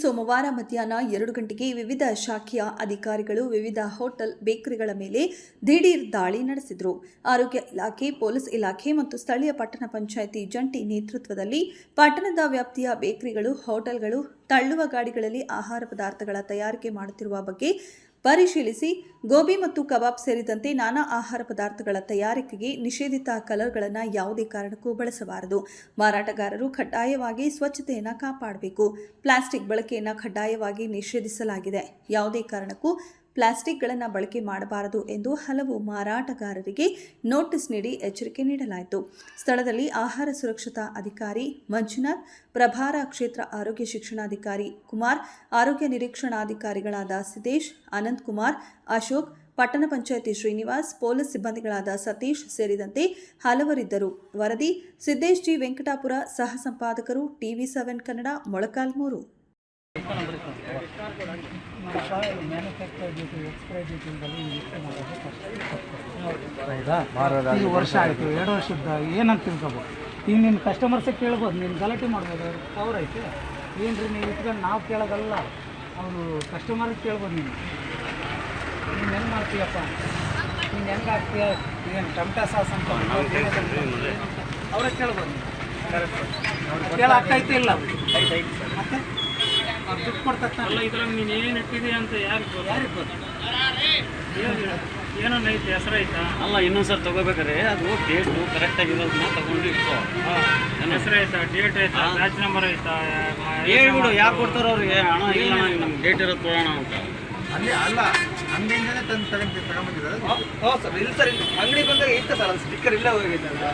ಸೋಮವಾರ ಮಧ್ಯಾಹ್ನ ಎರಡು ಗಂಟೆಗೆ ವಿವಿಧ ಶಾಖೆಯ ಅಧಿಕಾರಿಗಳು ವಿವಿಧ ಹೋಟೆಲ್, ಬೇಕರಿಗಳ ಮೇಲೆ ದಿಢೀರ್ ದಾಳಿ ನಡೆಸಿದರು. ಆರೋಗ್ಯ ಇಲಾಖೆ, ಪೊಲೀಸ್ ಇಲಾಖೆ ಮತ್ತು ಸ್ಥಳೀಯ ಪಟ್ಟಣ ಪಂಚಾಯಿತಿ ಜಂಟಿ ನೇತೃತ್ವದಲ್ಲಿ ಪಟ್ಟಣದ ವ್ಯಾಪ್ತಿಯ ಬೇಕರಿಗಳು, ಹೋಟೆಲ್ಗಳು ತಳ್ಳುವ ಗಾಡಿಗಳಲ್ಲಿ ಆಹಾರ ಪದಾರ್ಥಗಳ ತಯಾರಿಕೆ ಮಾಡುತ್ತಿರುವ ಬಗ್ಗೆ ಪರಿಶೀಲಿಸಿ ಗೋಬಿ ಮತ್ತು ಕಬಾಬ್ ಸೇರಿದಂತೆ ನಾನಾ ಆಹಾರ ಪದಾರ್ಥಗಳ ತಯಾರಿಕೆಗೆ ನಿಷೇಧಿತ ಕಲರ್ಗಳನ್ನು ಯಾವುದೇ ಕಾರಣಕ್ಕೂ ಬಳಸಬಾರದು. ಮಾರಾಟಗಾರರು ಕಡ್ಡಾಯವಾಗಿ ಸ್ವಚ್ಛತೆಯನ್ನು ಕಾಪಾಡಬೇಕು. ಪ್ಲಾಸ್ಟಿಕ್ ಬಳಕೆಯನ್ನು ಕಡ್ಡಾಯವಾಗಿ ನಿಷೇಧಿಸಲಾಗಿದೆ. ಯಾವುದೇ ಕಾರಣಕ್ಕೂ ಪ್ಲಾಸ್ಟಿಕ್ಗಳನ್ನು ಬಳಕೆ ಮಾಡಬಾರದು ಎಂದು ಹಲವು ಮಾರಾಟಗಾರರಿಗೆ ನೋಟಿಸ್ ನೀಡಿ ಎಚ್ಚರಿಕೆ ನೀಡಲಾಯಿತು. ಸ್ಥಳದಲ್ಲಿ ಆಹಾರ ಸುರಕ್ಷತಾ ಅಧಿಕಾರಿ ಮಂಜುನಾಥ್, ಪ್ರಭಾರ ಕ್ಷೇತ್ರ ಆರೋಗ್ಯ ಶಿಕ್ಷಣಾಧಿಕಾರಿ ಕುಮಾರ್, ಆರೋಗ್ಯ ನಿರೀಕ್ಷಣಾಧಿಕಾರಿಗಳಾದ ಸಿದ್ದೇಶ್, ಅನಂತ್ ಕುಮಾರ್, ಅಶೋಕ್, ಪಟ್ಟಣ ಪಂಚಾಯಿತಿ ಶ್ರೀನಿವಾಸ್, ಪೊಲೀಸ್ ಸಿಬ್ಬಂದಿಗಳಾದ ಸತೀಶ್ ಸೇರಿದಂತೆ ಹಲವರಿದ್ದರು. ವರದಿ, ಸಿದ್ದೇಶ್ ಜಿ ವೆಂಕಟಾಪುರ, ಸಹ ಸಂಪಾದಕರು, ಟಿವಿ ಸೆವೆನ್ ಕನ್ನಡ, ಮೊಳಕಾಲ್ಮೂರು. ಹೌದಾ ಈಗ ವರ್ಷ ಆಯಿತು ಎರಡು ವರ್ಷದ ಏನಂತ ತಿಳ್ಕೊಬೋದು. ಈಗ ನಿಮ್ಮ ಕಸ್ಟಮರ್ಸೇ ಕೇಳ್ಬೋದು ನಿಮ್ಮ ಗಲಾಟೆ ಮಾಡ್ಬೋದು ಅವ್ರು ಕವರ್ ಐತೆ. ಏನು ರೀ ನೀವು ಇಟ್ಕೊಂಡು ನಾವು ಕೇಳೋದಲ್ಲ ಅವರು ಕಸ್ಟಮರ್ಗೆ ಕೇಳ್ಬೋದು ನೀನು. ನೀನು ಹೆಂಗೆ ಮಾಡ್ತೀಯಪ್ಪ? ನೀನು ಹೆಂಗೆ ಹಾಕ್ತೀಯ ಏನು ಟಮಟ ಸಾಸ್ ಅಂತ ಅವರೇ ಕೇಳ್ಬೋದು ಕೇಳಾಗ್ತೈತೆ ಇಲ್ಲ. ಮತ್ತೆ? ದುಡ್ಡು ಕೊಡ್ತಾರೆ ಅಲ್ಲ ಇದ್ರಾಗ ನೀನು ಏನು ಇಟ್ಟಿದೆ ಅಂತ ಯಾರಿಗೆ ಯಾರಿಗೆ ಗೊತ್ತು? ಏನೋ ಐತೆ ಐತಾ? ಅಲ್ಲ ಇನ್ನೊಂದ್ಸರಿ ತಗೋಬೇಕಾದ್ರೆ ಅದು ಡೇಟು ಕರೆಕ್ಟ್ ಆಗಿರೋದನ್ನ ತಗೊಂಡು ಇಟ್ಕೋ ಐತಾ ಡೇಟ್ ಐತಾ ಬ್ಯಾಚ್ ನಂಬರ್ ಐತಾ ಹೇಳ್ಬಿಡು ಯಾಕೆ ಕೊಡ್ತಾರೋ ಅವ್ರಿಗೆ? ಹಣ ಇಲ್ಲ ಅಣ್ಣ, ನಮ್ಗೆ ಡೇಟ್ ಇರೋದು ಕೊಡೋಣ ಅಂತ. ಅಲ್ಲಿ ಅಲ್ಲ ಅಂಗಡಿಯಿಂದನೇ ತಂದು ತಗೊಂಡು ತಗೊಂಡ್ಬಂದಿರೋದು ಹೌದು ಸರ್ ಇಲ್ಲ ಸರ್ ಅಂಗಡಿ ಬಂದಾಗ ಇತ್ತು ಸರ್ ಅದು ಸ್ಟಿಕ್ಕರ್ ಇಲ್ಲೇ ಹೋಗಿದೆ ಅಲ್ಲ